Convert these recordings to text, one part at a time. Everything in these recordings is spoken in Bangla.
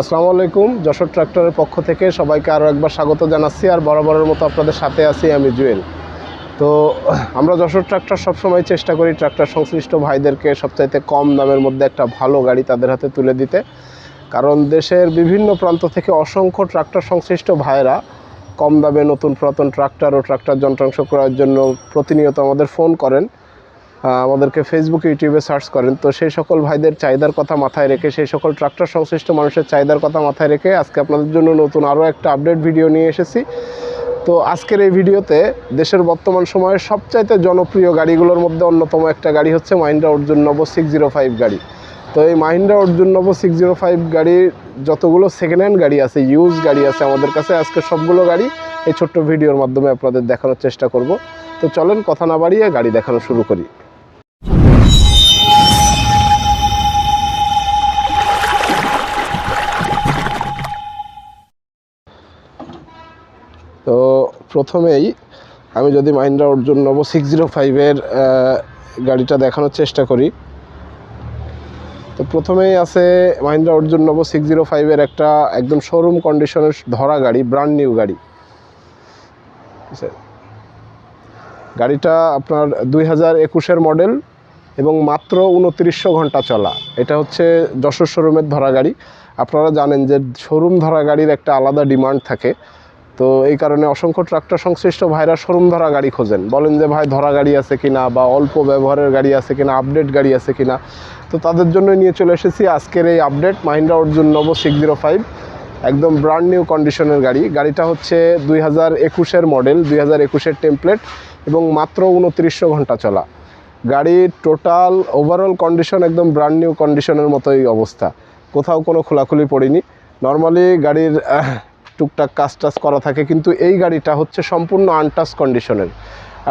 আসসালামু আলাইকুম, যশোর ট্রাক্টরের পক্ষ থেকে সবাইকে আরও একবার স্বাগত জানাচ্ছি আর বরাবরের মতো আপনাদের সাথে আছি আমি জুয়েল। তো, আমরা যশোর ট্রাক্টর সবসময় চেষ্টা করি ট্রাক্টর সংশ্লিষ্ট ভাইদেরকে সবচাইতে কম দামের মধ্যে একটা ভালো গাড়ি তাদের হাতে তুলে দিতে। কারণ দেশের বিভিন্ন প্রান্ত থেকে অসংখ্য ট্রাক্টর সংশ্লিষ্ট ভাইরা কম দামে নতুন পুরাতন ট্রাক্টর ও ট্রাক্টর যন্ত্রাংশ ক্রয়ের জন্য প্রতিনিয়ত আমাদের ফোন করেন। আমাদেরকে ফেসবুকে ইউটিউবে সার্চ করেন। তো সেই সকল ভাইদের চাহিদার কথা মাথায় রেখে, সেই সকল ট্রাক্টর সংশ্লিষ্ট মানুষের চাহিদার কথা মাথায় রেখে আজকে আপনাদের জন্য নতুন আরও একটা আপডেট ভিডিও নিয়ে এসেছি। তো আজকের এই ভিডিওতে দেশের বর্তমান সময়ে সবচাইতে জনপ্রিয় গাড়িগুলোর মধ্যে অন্যতম একটা গাড়ি হচ্ছে Mahindra Arjun Novo six zero five গাড়ি। তো এই Mahindra Arjun Novo six zero five গাড়ির যতগুলো সেকেন্ড হ্যান্ড গাড়ি আছে ইউজ গাড়ি আছে আমাদের কাছে, আজকে সবগুলো গাড়ি এই ছোট্ট ভিডিওর মাধ্যমে আপনাদের দেখানোর চেষ্টা করব। তো চলেন কথা না বাড়িয়ে গাড়ি দেখানো শুরু করি। প্রথমেই আমি যদি Mahindra Arjun Novo six zero ফাইভের গাড়িটা দেখানোর চেষ্টা করি। তো প্রথমেই আছে Mahindra Arjun Novo six zero ফাইভের একটা একদম শোরুম কন্ডিশনের ধরা গাড়ি ব্র্যান্ড নিউ গাড়ি। গাড়িটা আপনার দুই হাজার একুশের মডেল এবং মাত্র উনত্রিশশো ঘণ্টা চলা। এটা হচ্ছে যশোর শোরুমের ধরা গাড়ি। আপনারা জানেন যে শোরুম ধরা গাড়ির একটা আলাদা ডিমান্ড থাকে। তো এই কারণে অসংখ্য ট্রাক্টর সংশ্লিষ্ট ভাইরা শোরুম ধরা গাড়ি খোঁজেন। বলেন যে, ভাই, ধরা গাড়ি আছে কিনা বা অল্প ব্যবহারের গাড়ি আছে কিনা, আপডেট গাড়ি আছে কিনা? তো তাদের জন্য নিয়ে চলে এসেছি আজকের এই update, Mahindra Arjun Novo six zero five, একদম ব্র্যান্ড নিউ কন্ডিশনের গাড়ি। গাড়িটা হচ্ছে দুই হাজার একুশের মডেল দুই হাজার একুশের টেমপ্লেট এবং মাত্র উনত্রিশশো ঘণ্টা চলা। গাড়ির টোটাল ওভারঅল কন্ডিশন একদম ব্র্যান্ড নিউ কন্ডিশনের মতোই অবস্থা। কোথাও কোনো খোলাখুলি পড়িনি। নর্মালি গাড়ির টুকটাক কাজ টাজ করা থাকে, কিন্তু এই গাড়িটা হচ্ছে সম্পূর্ণ আনটাচ কন্ডিশনের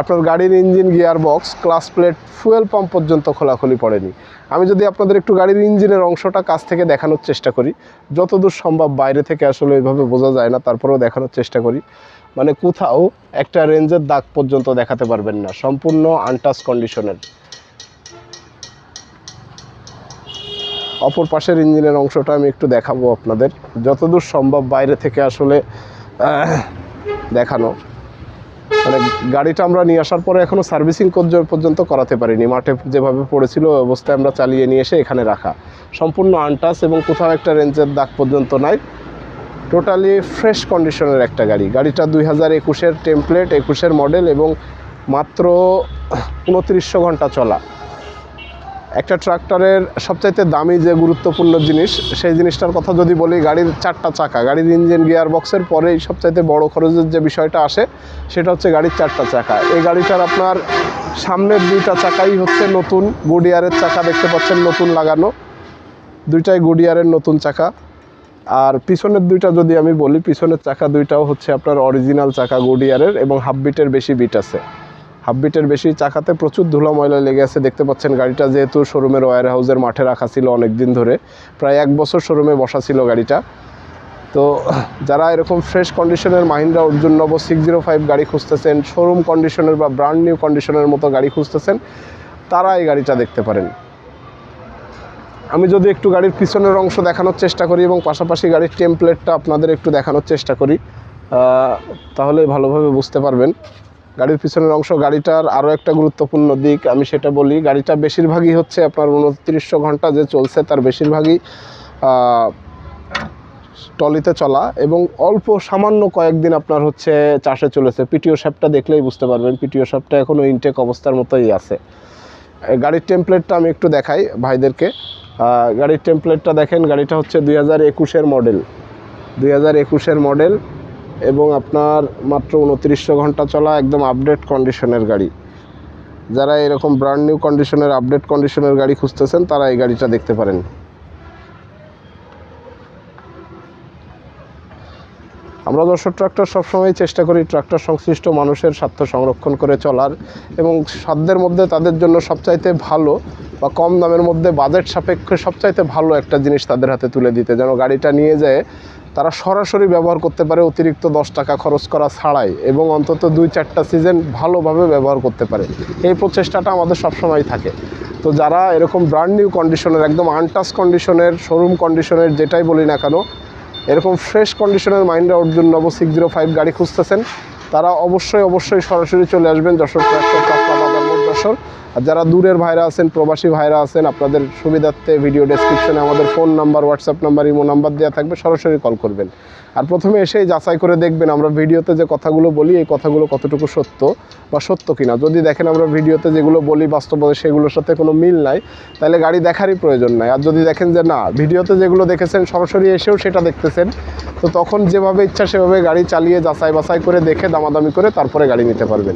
আপনার গাড়ির engine gear box clutch plate fuel pump পর্যন্ত খোলাখুলি পড়েনি। আমি যদি আপনাদের একটু গাড়ির ইঞ্জিনের অংশটা কাছ থেকে দেখানোর চেষ্টা করি, যতদূর সম্ভব বাইরে থেকে আসলে ওইভাবে বোঝা যায় না, তারপরেও দেখানোর চেষ্টা করি। মানে কোথাও একটা রেঞ্জের দাগ পর্যন্ত দেখাতে পারবেন না, সম্পূর্ণ আনটাচ কন্ডিশনের অপর পাশের ইঞ্জিনের অংশটা আমি একটু দেখাবো আপনাদের। যতদূর সম্ভব বাইরে থেকে আসলে দেখানো। মানে গাড়িটা আমরা নিয়ে আসার পরে এখনও সার্ভিসিং পর্যন্ত করাতে পারিনি। মাঠে যেভাবে পড়েছিল অবস্থায় আমরা চালিয়ে নিয়ে এসে এখানে রাখা। সম্পূর্ণ আনটাচ এবং কোথাও একটা রেঞ্জের দাগ পর্যন্ত নাই। টোটালি ফ্রেশ কন্ডিশনের একটা গাড়ি। গাড়িটা দুই হাজার একুশের টেমপ্লেট একুশের মডেল এবং মাত্র উনত্রিশশো ঘণ্টা চলা। একটা ট্রাক্টরের সবচাইতে দামি যে গুরুত্বপূর্ণ জিনিস, সেই জিনিসটার কথা যদি বলি, গাড়ির চারটা চাকা। গাড়ির ইঞ্জিন গিয়ার বক্সের পরেই সবচাইতে বড় খরচের যে বিষয়টা আসে, সেটা হচ্ছে গাড়ির চারটা চাকা। এই গাড়িটার আপনার সামনের দুইটা চাকাই হচ্ছে নতুন, গুডিয়ারের চাকা দেখতে পাচ্ছেন, নতুন লাগানো। দুইটাই গুডিয়ারের নতুন চাকা। আর পিছনের দুইটা যদি আমি বলি, পিছনের চাকা দুইটাও হচ্ছে আপনার অরিজিনাল চাকা, গুডিয়ারের এবং হাফ বিটের বেশি বিট আছে। হাফ বিটের বেশি চাকাতে প্রচুর ধুলা ময়লা লেগে আছে। দেখতে পাচ্ছেন গাড়িটা যেহেতু শোরুমের ওয়ার হাউসের মাঠে রাখা ছিল অনেক দিন ধরে। প্রায় এক বছর শোরুমে বসা ছিল গাড়িটা। তো যারা এরকম ফ্রেশ কন্ডিশনের Mahindra, Arjun Novo six zero five গাড়ি খুঁজতেছেন শোরুম কন্ডিশনের বা ব্র্যান্ড নিউ কন্ডিশনের মতো গাড়ি খুঁজতেছেন তারা এই গাড়িটা দেখতে পারেন। আমি যদি একটু গাড়ির পিছনের অংশ দেখানোর চেষ্টা করি এবং পাশাপাশি গাড়ির টেমপ্লেটটা আপনাদের একটু দেখানোর চেষ্টা করি তাহলে ভালোভাবে বুঝতে পারবেন। গাড়ির পিছনের অংশ, গাড়িটার আরও একটা গুরুত্বপূর্ণ দিক আমি সেটা বলি, গাড়িটা বেশিরভাগই হচ্ছে আপনার উনত্রিশশো ঘণ্টা যে চলছে তার বেশিরভাগই টলিতে চলা এবং অল্প সামান্য কয়েকদিন আপনার হচ্ছে চাষে চলেছে। পিটিও শ্যাপটা দেখলেই বুঝতে পারবেন পিটিও শ্যাপটা এখনও ইনটেক অবস্থার মতোই আছে। গাড়ির টেমপ্লেটটা আমি একটু দেখাই ভাইদেরকে। গাড়ির টেমপ্লেটটা দেখেন, গাড়িটা হচ্ছে দুই হাজার একুশের মডেল দুই হাজার একুশের মডেল এবং আপনার মাত্র উনত্রিশশো ঘণ্টা চলা একদম আপডেট কন্ডিশনের গাড়ি। যারা এরকম ব্র্যান্ড নিউ কন্ডিশনের আপডেট কন্ডিশনের গাড়ি খুঁজতেছেন, তারা এই গাড়িটা দেখতে পারেন। আমরা দর্শক ট্রাক্টর সবসময় চেষ্টা করি ট্রাক্টর সংশ্লিষ্ট মানুষের স্বার্থ সংরক্ষণ করে চলার এবং সাধ্যের মধ্যে তাদের জন্য সবচাইতে ভালো বা কম দামের মধ্যে বাজেট সাপেক্ষে সবচাইতে ভালো একটা জিনিস তাদের হাতে তুলে দিতে, যেন গাড়িটা নিয়ে যায় তারা সরাসরি ব্যবহার করতে পারে অতিরিক্ত দশ টাকা খরচ করা ছাড়াই এবং অন্তত দুই চারটা সিজন ভালোভাবে ব্যবহার করতে পারে। এই প্রচেষ্টাটা আমাদের সবসময় থাকে। তো যারা এরকম ব্র্যান্ড নিউ কন্ডিশনের একদম আনটাচ কন্ডিশনের শোরুম কন্ডিশনের যেটাই বলি না কেন, এরকম ফ্রেশ কন্ডিশনের মাইন্ডা Arjun Novo six zero five গাড়ি খুঁজতেছেন। তারা অবশ্যই অবশ্যই সরাসরি চলে আসবেন যশোর ট্রাক্টর কাপড়া বাজার, মোট যশোর। আর যারা দূরের ভাইরা আছেন, প্রবাসী ভাইরা আছেন, আপনাদের সুবিধার্থে ভিডিও ডেসক্রিপশনে আমাদের phone number WhatsApp number imo number দেওয়া থাকবে, সরাসরি কল করবেন। আর প্রথমে এসেই যাচাই করে দেখবেন আমরা ভিডিওতে যে কথাগুলো বলি, এই কথাগুলো কতটুকু সত্য বা সত্য কিনা। যদি দেখেন আমরা ভিডিওতে যেগুলো বলি বাস্তবতা সেগুলোর সাথে কোনো মিল নাই, তাহলে গাড়ি দেখারই প্রয়োজন নাই। আর যদি দেখেন যে না ভিডিওতে যেগুলো দেখেছেন, সরাসরি এসেও সেটা দেখতেছেন তো তখন যেভাবে ইচ্ছা সেভাবে গাড়ি চালিয়ে যাচাই বাছাই করে দেখে দামাদামি করে তারপরে গাড়ি নিতে পারবেন।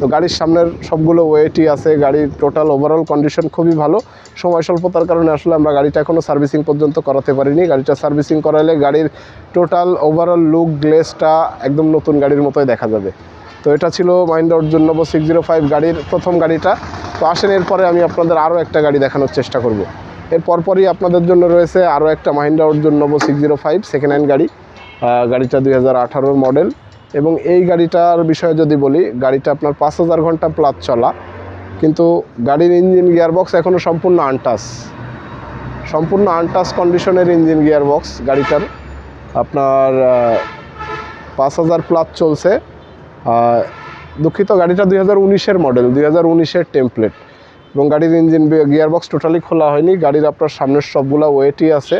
তো গাড়ির সামনের সবগুলো ওয়েটই আছে, গাড়ির টোটাল ওভারঅল কন্ডিশন খুবই ভালো। সময় স্বল্পতার কারণে আসলে আমরা গাড়িটা এখনও সার্ভিসিং পর্যন্ত করাতে পারিনি। গাড়িটা সার্ভিসিং করালে গাড়ির টোটাল ওভারঅল লুক গ্লেসটা একদম নতুন গাড়ির মতোই দেখা যাবে। তো এটা ছিল Mahindra Arjun Novo six zero five গাড়ির প্রথম গাড়িটা। তো আসেন, এরপরে আমি আপনাদের আরও একটা গাড়ি দেখানোর চেষ্টা করব। এর পরপরই আপনাদের জন্য রয়েছে আরও একটা Mahindra Arjun Novo six zero five second hand গাড়ি। গাড়িটা দুই হাজার মডেল এবং এই গাড়িটার বিষয়ে যদি বলি, গাড়িটা আপনার পাঁচ হাজার ঘণ্টা প্লাস চলা। কিন্তু গাড়ির ইঞ্জিন গিয়ারবক্স এখনও সম্পূর্ণ আনটাস সম্পূর্ণ আনটাস কন্ডিশনের ইঞ্জিন গিয়ারবক্স গাড়িটার। আপনার পাঁচ হাজার প্লাস চলছে। দুঃখিত, গাড়িটা দুই হাজার উনিশের মডেল দুই হাজার উনিশের টেমপ্লেট এবং গাড়ির ইঞ্জিন গিয়ারবক্স টোটালি খোলা হয়নি। গাড়ির আপনার সামনের সবগুলা ওয়েটই আছে।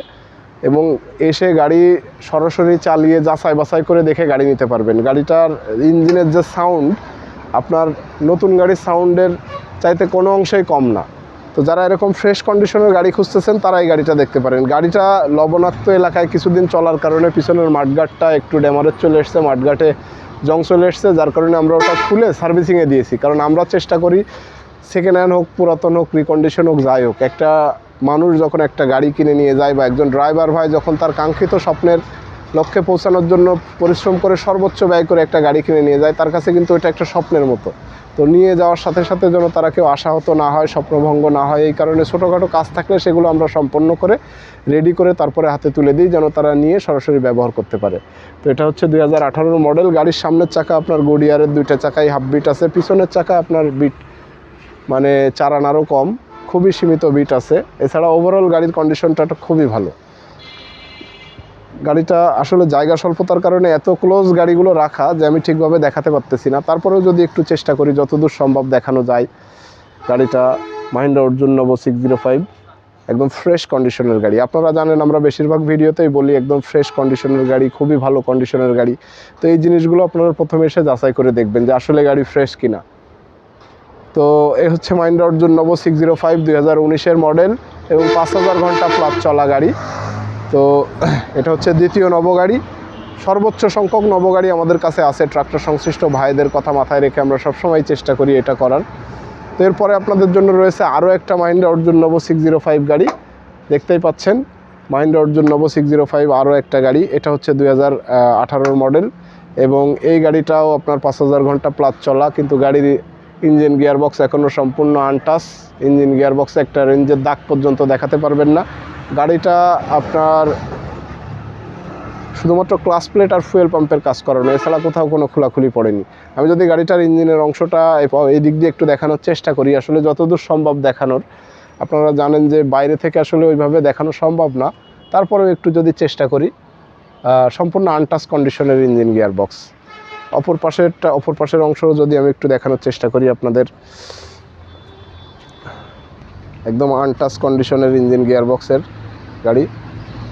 এবং এসে গাড়ি সরাসরি চালিয়ে যাচাই বাছাই করে দেখে গাড়ি নিতে পারবেন। গাড়িটার ইঞ্জিনের যে সাউন্ড আপনার নতুন গাড়ির সাউন্ডের চাইতে কোনো অংশেই কম না। তো যারা এরকম ফ্রেশ কন্ডিশনের গাড়ি খুঁজতেছেন, তারা এই গাড়িটা দেখতে পারেন। গাড়িটা লবণাক্ত এলাকায় কিছুদিন চলার কারণে পিছনের মাঠগাটটা একটু ড্যামারেজ চলে এসছে মাঠগাটে জং চলে এসছে, যার কারণে আমরা ওটা খুলে সার্ভিসিংয়ে দিয়েছি। কারণ আমরা চেষ্টা করি সেকেন্ড হ্যান্ড হোক, পুরাতন হোক রিকন্ডিশন হোক, যাই হোক, একটা মানুষ যখন একটা গাড়ি কিনে নিয়ে যায় বা একজন ড্রাইভার ভাই যখন তার কাঙ্ক্ষিত স্বপ্নের লক্ষ্যে পৌঁছানোর জন্য পরিশ্রম করে সর্বোচ্চ ব্যয় করে একটা গাড়ি কিনে নিয়ে যায়, তার কাছে কিন্তু এটা একটা স্বপ্নের মতো। তো নিয়ে যাওয়ার সাথে সাথে যেন তারা কেউ আশাহত না হয়, স্বপ্নভঙ্গ না হয়, এই কারণে ছোটোখাটো কাজ থাকলে সেগুলো আমরা সম্পন্ন করে রেডি করে তারপরে হাতে তুলে দিই যেন তারা নিয়ে সরাসরি ব্যবহার করতে পারে। তো এটা হচ্ছে দুই হাজার মডেল গাড়ির সামনের চাকা আপনার গড়িয়ারের দুইটা চাকাই হাফ বিট আছে, পিছনের চাকা আপনার বিট মানে চার আনারও কম। খুবই সীমিত বিট আছে। এছাড়া ওভারঅল গাড়ির কন্ডিশনটা খুবই ভালো। গাড়িটা আসলে জায়গা স্বল্পতার কারণে এত ক্লোজ গাড়িগুলো রাখা যে আমি ঠিকভাবে দেখাতে পারতেছি না। তারপরেও যদি একটু চেষ্টা করি, যতদূর সম্ভব দেখানো যায়। গাড়িটা Mahindra Arjun Novo six zero five একদম ফ্রেশ কন্ডিশনের গাড়ি। আপনারা জানেন, আমরা বেশিরভাগ ভিডিওতেই বলি, একদম ফ্রেশ কন্ডিশনের গাড়ি, খুবই ভালো কন্ডিশনের গাড়ি। তো এই জিনিসগুলো আপনারা প্রথমে এসে যাচাই করে দেখবেন যে আসলে গাড়ি ফ্রেশ কিনা। তো এ হচ্ছে Mahindra Arjun Novo six zero five দুই হাজার উনিশের মডেল এবং পাঁচ হাজার ঘণ্টা প্লাস চলা গাড়ি। তো এটা হচ্ছে দ্বিতীয় নবগাড়ি সর্বোচ্চ সংখ্যক নবগাড়ি আমাদের কাছে আছে। ট্রাক্টর সংশ্লিষ্ট ভাইদের কথা মাথায় রেখে আমরা সবসময় চেষ্টা করি এটা করার। তো এরপরে আপনাদের জন্য রয়েছে আরও একটা Mahindra Arjun Novo six zero five গাড়ি। দেখতেই পাচ্ছেন Mahindra Arjun Novo six zero five আরও একটা গাড়ি। এটা হচ্ছে দুই হাজার আঠারোর মডেল এবং এই গাড়িটাও আপনার পাঁচ হাজার ঘণ্টা প্লাস চলা, কিন্তু গাড়ির ইঞ্জিন গিয়ারবক্স এখনও সম্পূর্ণ আনটাস ইঞ্জিন গিয়ারবক্সে একটা রেঞ্জের দাগ পর্যন্ত দেখাতে পারবেন না। গাড়িটা আপনার শুধুমাত্র ক্লাস প্লেট আর ফুয়েল পাম্পের কাজ করানো, এছাড়া কোথাও কোনো খোলাখুলি পড়েনি। আমি যদি গাড়িটার ইঞ্জিনের অংশটা এই দিক দিয়ে একটু দেখানোর চেষ্টা করি, আসলে যতদূর সম্ভব দেখানোর। আপনারা জানেন যে বাইরে থেকে আসলে ওইভাবে দেখানো সম্ভব না। তারপরেও একটু যদি চেষ্টা করি সম্পূর্ণ আনটাচ কন্ডিশনের ইঞ্জিন গিয়ার বক্স অপর পাশেরটা, অপর পাশের অংশ যদি আমি একটু দেখানোর চেষ্টা করি আপনাদের। একদম আনটাচ কন্ডিশনের ইঞ্জিন গিয়ার বক্সের গাড়ি।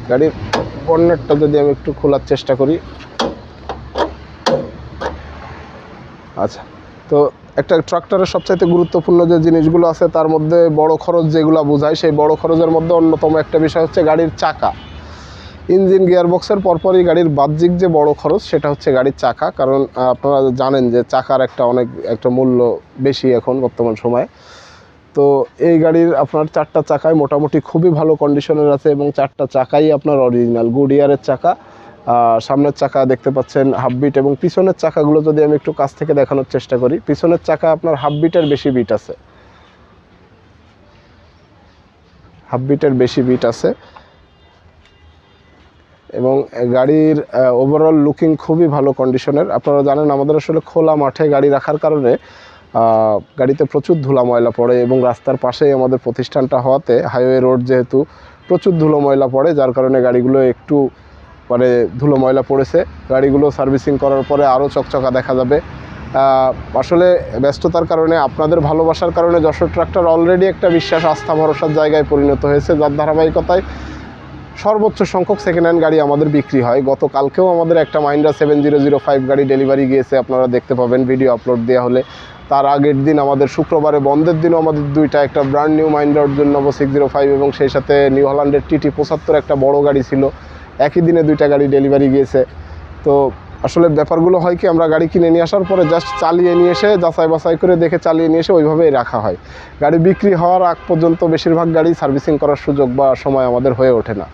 গাড়ির বন্নেটটা যদি আমি একটু খোলার চেষ্টা করি। আচ্ছা তো একটা ট্রাক্টরের সবচাইতে গুরুত্বপূর্ণ যে জিনিসগুলো আছে, তার মধ্যে বড় খরচ যেগুলো বোঝায়, সেই বড় খরচের মধ্যে অন্যতম একটা বিষয় হচ্ছে গাড়ির চাকা। ইঞ্জিন গিয়ারবক্সের পরপরই গাড়ির বাহ্যিক যে বড় খরচ সেটা হচ্ছে গাড়ির চাকা। কারণ আপনারা জানেন যে চাকার একটা অনেক একটা মূল্য বেশি এখন বর্তমান সময়ে। তো এই গাড়ির আপনার চারটা চাকায় মোটামুটি খুবই ভালো কন্ডিশনের আছে এবং চারটা চাকাই আপনার অরিজিনাল গুডিয়ারের চাকা আহ, সামনের চাকা দেখতে পাচ্ছেন হাফ বিট এবং পিছনের চাকাগুলো যদি আমি একটু কাছ থেকে দেখানোর চেষ্টা করি পিছনের চাকা আপনার হাফ বিটের বেশি বিট আছে। হাফ বিটের বেশি বিট আছে। এবং গাড়ির ওভারঅল লুকিং খুবই ভালো কন্ডিশনের আপনারা জানেন আমাদের আসলে খোলা মাঠে গাড়ি রাখার কারণে গাড়িতে প্রচুর ধুলা ময়লা পড়ে এবং রাস্তার পাশেই আমাদের প্রতিষ্ঠানটা হওয়াতে হাইওয়ে রোড যেহেতু প্রচুর ধুলো ময়লা পড়ে, যার কারণে গাড়িগুলো একটু মানে ধুলো ময়লা পড়েছে। গাড়িগুলো সার্ভিসিং করার পরে আরও চকচকা দেখা যাবে। আসলে ব্যস্ততার কারণে, আপনাদের ভালোবাসার কারণে যশোর ট্রাক্টর অলরেডি একটা বিশ্বাস, আস্থা, ভরসার জায়গায় পরিণত হয়েছে। যার ধারাবাহিকতায় সর্বোচ্চ সংখ্যক সেকেন্ড হ্যান্ড গাড়ি আমাদের বিক্রি হয়। গতকালকেও আমাদের একটা Mahindra seven zero zero five গাড়ি ডেলিভারি গিয়েছে, আপনারা দেখতে পাবেন ভিডিও আপলোড দেওয়া হলে। তার আগের দিন আমাদের শুক্রবারে বন্ধের দিনও আমাদের দুইটা, একটা brand new Mahindra Arjun Novo six zero five এবং সেই সাথে নিউ হল্যান্ডের টিটি পঁচাত্তর একটা বড় গাড়ি ছিল। একই দিনে দুইটা গাড়ি ডেলিভারি গিয়েছে। তো আসলে ব্যাপারগুলো হয় কি, আমরা গাড়ি কিনে নিয়ে আসার পরে জাস্ট চালিয়ে নিয়ে এসে, যাচাই বাছাই করে দেখে চালিয়ে নিয়ে এসে ওইভাবেই রাখা হয়। গাড়ি বিক্রি হওয়ার আগ পর্যন্ত বেশিরভাগ গাড়ি সার্ভিসিং করার সুযোগ বা সময় আমাদের হয়ে ওঠে না।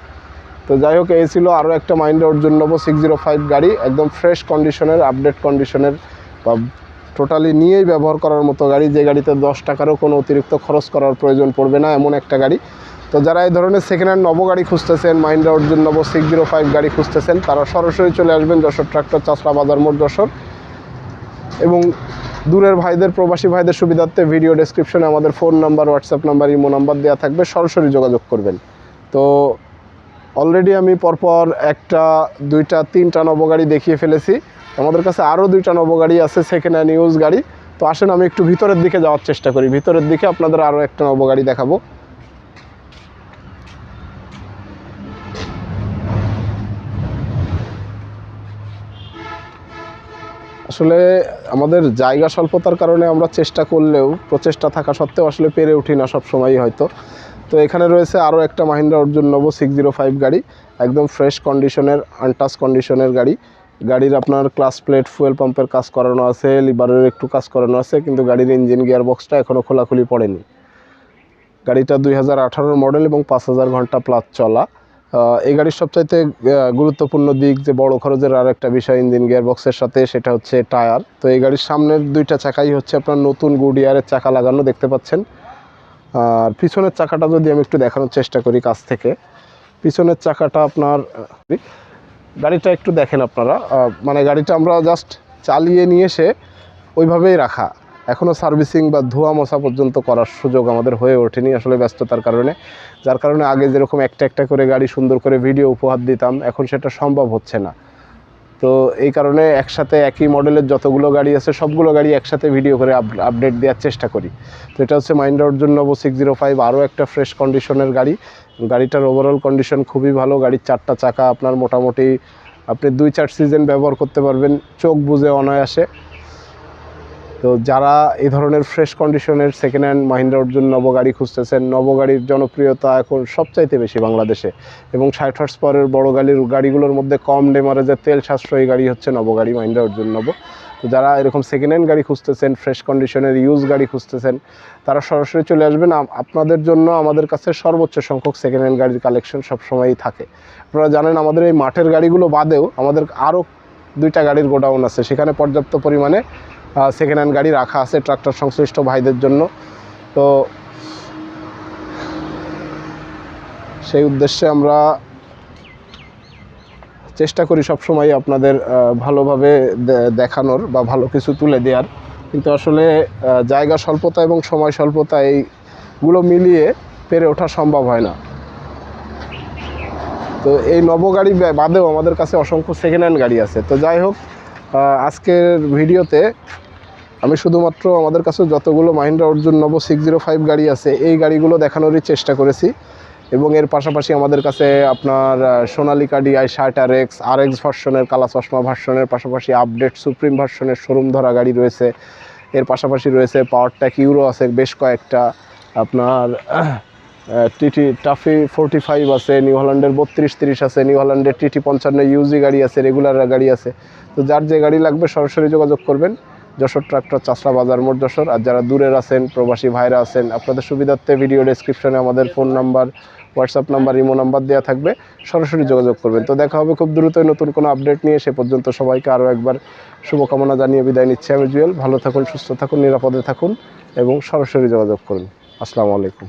তো যাই হোক, এই ছিল আরও একটা মাইন্ডে অর্জুন নেব সিক্স জিরো ফাইভ গাড়ি, একদম ফ্রেশ কন্ডিশনের আপডেট কন্ডিশনের বা টোটালি নিয়েই ব্যবহার করার মতো গাড়ি। যে গাড়িতে দশ টাকারও কোনো অতিরিক্ত খরচ করার প্রয়োজন পড়বে না, এমন একটা গাড়ি। তো যারা এই ধরনের সেকেন্ড হ্যান্ড নব গাড়ি খুঁজতেছেন মাইন্ডা Arjun Novo six zero five গাড়ি খুঁজতেছেন, তারা সরাসরি চলে আসবেন যশোর ট্রাক্টর চাষরা বাজার মোড় যশোর। এবং দূরের ভাইদের, প্রবাসী ভাইদের সুবিধার্থে ভিডিও ডেসক্রিপশনে আমাদের phone number WhatsApp number imo number দেওয়া থাকবে, সরাসরি যোগাযোগ করবেন। তো অলরেডি আমি পরপর একটা, দুইটা, তিনটা নবগাড়ি দেখিয়ে ফেলেছি। আমাদের কাছে আরও দুইটা নবগাড়ি আছে সেকেন্ড হ্যান্ড ইউজ গাড়ি। তো আসেন, আমি একটু ভিতরের দিকে যাওয়ার চেষ্টা করি। ভিতরের দিকে আপনাদের আরও একটা নবগাড়ি দেখাবো। আসলে আমাদের জায়গা স্বল্পতার কারণে আমরা চেষ্টা করলেও, প্রচেষ্টা থাকা সত্ত্বেও আসলে পেরে উঠি না সব সময়ই হয়তো। তো এখানে রয়েছে আরও একটা Mahindra Arjun Novo six zero five গাড়ি, একদম ফ্রেশ কন্ডিশনের আনটাচ কন্ডিশনের গাড়ি। গাড়ির আপনার ক্লাস প্লেট ফুয়েল পাম্পের কাজ করানো আছে লিভারের একটু কাজ করানো আছে, কিন্তু গাড়ির ইঞ্জিন গিয়ার বক্সটা এখনও খোলাখুলি পড়েনি। গাড়িটা দুই হাজার মডেল এবং পাঁচ হাজার ঘণ্টা প্লাস চলা। এই গাড়ির সবচাইতে গুরুত্বপূর্ণ দিক যে বড় খরচের আর একটা বিষয় ইঞ্জিন গিয়ার বক্সের সাথে, সেটা হচ্ছে টায়ার। তো এই গাড়ির সামনের দুইটা চাকাই হচ্ছে আপনার নতুন গুডিয়ারের চাকা লাগানো, দেখতে পাচ্ছেন। আর পিছনের চাকাটা যদি আমি একটু দেখানোর চেষ্টা করি কাছ থেকে। পিছনের চাকাটা আপনার গাড়িটা একটু দেখেন আপনারা। মানে গাড়িটা আমরা জাস্ট চালিয়ে নিয়ে এসে ওইভাবেই রাখা। এখনও সার্ভিসিং বা ধোয়া মশা পর্যন্ত করার সুযোগ আমাদের হয়ে ওঠেনি আসলে ব্যস্ততার কারণে। যার কারণে আগে যেরকম একটা একটা করে গাড়ি সুন্দর করে ভিডিও উপহার দিতাম, এখন সেটা সম্ভব হচ্ছে না। তো এই কারণে একসাথে একই মডেলের যতগুলো গাড়ি আছে, সবগুলো গাড়ি একসাথে ভিডিও করে আপডেট দেওয়ার চেষ্টা করি। তো এটা হচ্ছে Mahindra Arjun Novo six zero five আরও একটা ফ্রেশ কন্ডিশনের গাড়ি। গাড়িটার ওভারঅল কন্ডিশন খুবই ভালো, গাড়ির চারটা চাকা আপনার মোটামুটি আপনি দুই চার সিজন ব্যবহার করতে পারবেন, চোখ বুঝে অনায়াসে। তো যারা এই ধরনের ফ্রেশ কন্ডিশনের সেকেন্ড হ্যান্ড মাহিন্দ্রা অর্জুন নব গাড়ি খুঁজতেছেন, নব গাড়ির জনপ্রিয়তা এখন সবচাইতে বেশি বাংলাদেশে। এবং ষাট হর্স পরের বড় গাড়ির গাড়িগুলোর মধ্যে কম ডেমারেজের তেল সাশ্রয়ী গাড়ি হচ্ছে নব গাড়ি মাহিন্দ্রা অর্জুন নব। তো যারা এরকম সেকেন্ড হ্যান্ড গাড়ি খুঁজতেছেন ফ্রেশ কন্ডিশনের ইউজ গাড়ি খুঁজতেছেন, তারা সরাসরি চলে আসবেন। আপনাদের জন্য আমাদের কাছে সর্বোচ্চ সংখ্যক সেকেন্ড হ্যান্ড গাড়ির কালেকশন সবসময়ই থাকে। আপনারা জানেন, আমাদের এই মাঠের গাড়িগুলো বাদেও আমাদের আরও দুইটা গাড়ির গোডাউন আছে। সেখানে পর্যাপ্ত পরিমাণে সেকেন্ড হ্যান্ড গাড়ি রাখা আছে ট্রাক্টর সংশ্লিষ্ট ভাইদের জন্য। তো সেই উদ্দেশ্যে আমরা চেষ্টা করি সবসময় আপনাদের ভালোভাবে দেখানোর বা ভালো কিছু তুলে দেওয়ার কিন্তু আসলে জায়গা স্বল্পতা এবং সময় স্বল্পতা এইগুলো মিলিয়ে পেরে ওঠা সম্ভব হয় না। তো এই নবগাড়ি বাদেও আমাদের কাছে অসংখ্য সেকেন্ড হ্যান্ড গাড়ি আছে। তো যাই হোক আজকের ভিডিওতে আমি শুধুমাত্র আমাদের কাছে যতগুলো Mahindra Arjun Novo six zero five গাড়ি আছে, এই গাড়িগুলো দেখানোরই চেষ্টা করেছি। এবং এর পাশাপাশি আমাদের কাছে আপনার সোনালিকা ডিআই ষাট আর এক্স আর এক্স ভার্সনের কালা চশমা ভার্সনের পাশাপাশি আপডেট সুপ্রিম ভার্সনের শোরুম ধরা গাড়ি রয়েছে। এর পাশাপাশি রয়েছে পাওয়ার ট্যাক ইউরো আছে, বেশ কয়েকটা। আপনার টিটি টাফি ফোরটি ফাইভ আছে নিউ হল্যান্ডের বত্রিশ তিরিশ আছে নিউ হল্যান্ডের টিটি পঞ্চান্ন ইউজি গাড়ি আছে রেগুলার গাড়ি আছে। তো যার যে গাড়ি লাগবে সরাসরি যোগাযোগ করবেন। যশোর ট্রাক্টর চাষরা বাজার মোড় যশোর। আর যারা দূরের আছেন, প্রবাসী ভাইরা আছেন, আপনাদের সুবিধার্থে ভিডিও ডেসক্রিপশনে আমাদের phone number WhatsApp number imo number দেওয়া থাকবে। সরাসরি যোগাযোগ করবেন। তো দেখা হবে খুব দ্রুতই নতুন কোনো আপডেট নিয়ে। সে পর্যন্ত সবাইকে আরও একবার শুভকামনা জানিয়ে বিদায় নিচ্ছি আমি, জুয়েল। ভালো থাকুন, সুস্থ থাকুন, নিরাপদে থাকুন এবং সরাসরি যোগাযোগ করুন। আসসালামু আলাইকুম।